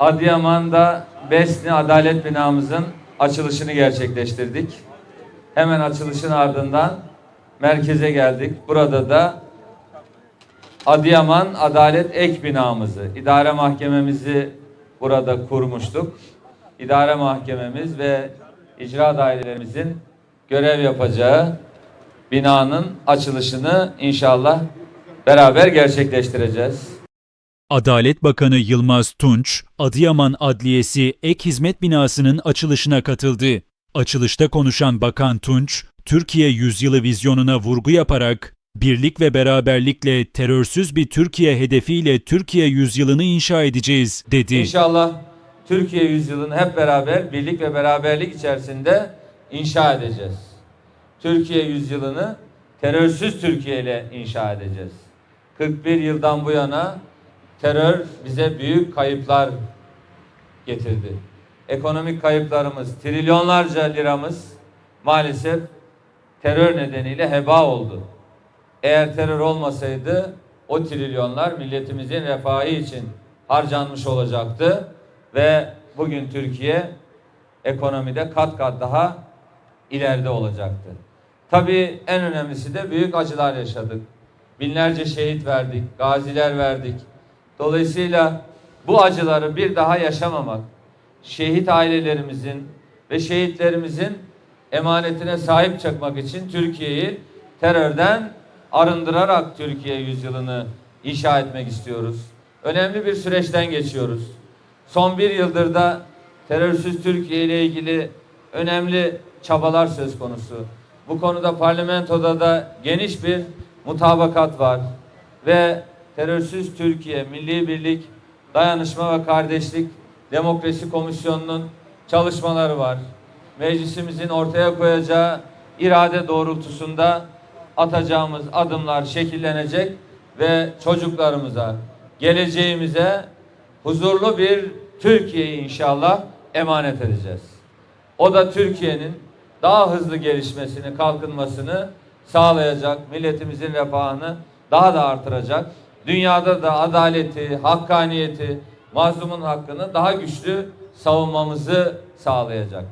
Adıyaman'da Besni Adalet Binamızın açılışını gerçekleştirdik. Hemen açılışın ardından merkeze geldik. Burada da Adıyaman Adalet Ek Binamızı, idare mahkememizi burada kurmuştuk. İdare mahkememiz ve icra dairelerimizin görev yapacağı binanın açılışını inşallah beraber gerçekleştireceğiz. Adalet Bakanı Yılmaz Tunç, Adıyaman Adliyesi Ek Hizmet Binası'nın açılışına katıldı. Açılışta konuşan Bakan Tunç, Türkiye Yüzyılı vizyonuna vurgu yaparak, birlik ve beraberlikle terörsüz bir Türkiye hedefiyle Türkiye yüzyılını inşa edeceğiz, dedi. İnşallah Türkiye yüzyılını hep beraber birlik ve beraberlik içerisinde inşa edeceğiz. Türkiye yüzyılını terörsüz Türkiye ile inşa edeceğiz. 41 yıldan bu yana terör bize büyük kayıplar getirdi. Ekonomik kayıplarımız, trilyonlarca liramız maalesef terör nedeniyle heba oldu. Eğer terör olmasaydı o trilyonlar milletimizin refahı için harcanmış olacaktı ve bugün Türkiye ekonomide kat kat daha ileride olacaktı. Tabii en önemlisi de büyük acılar yaşadık. Binlerce şehit verdik, gaziler verdik. Dolayısıyla bu acıları bir daha yaşamamak, şehit ailelerimizin ve şehitlerimizin emanetine sahip çıkmak için Türkiye'yi terörden arındırarak Türkiye yüzyılını inşa etmek istiyoruz. Önemli bir süreçten geçiyoruz. Son bir yıldır da terörsüz Türkiye ile ilgili önemli çabalar söz konusu. Bu konuda parlamentoda da geniş bir mutabakat var ve terörsüz Türkiye, Milli Birlik, Dayanışma ve Kardeşlik Demokrasi Komisyonu'nun çalışmaları var. Meclisimizin ortaya koyacağı irade doğrultusunda atacağımız adımlar şekillenecek ve çocuklarımıza, geleceğimize huzurlu bir Türkiye'yi inşallah emanet edeceğiz. O da Türkiye'nin daha hızlı gelişmesini, kalkınmasını sağlayacak, milletimizin refahını daha da artıracak. Dünyada da adaleti, hakkaniyeti, mazlumun hakkını daha güçlü savunmamızı sağlayacak.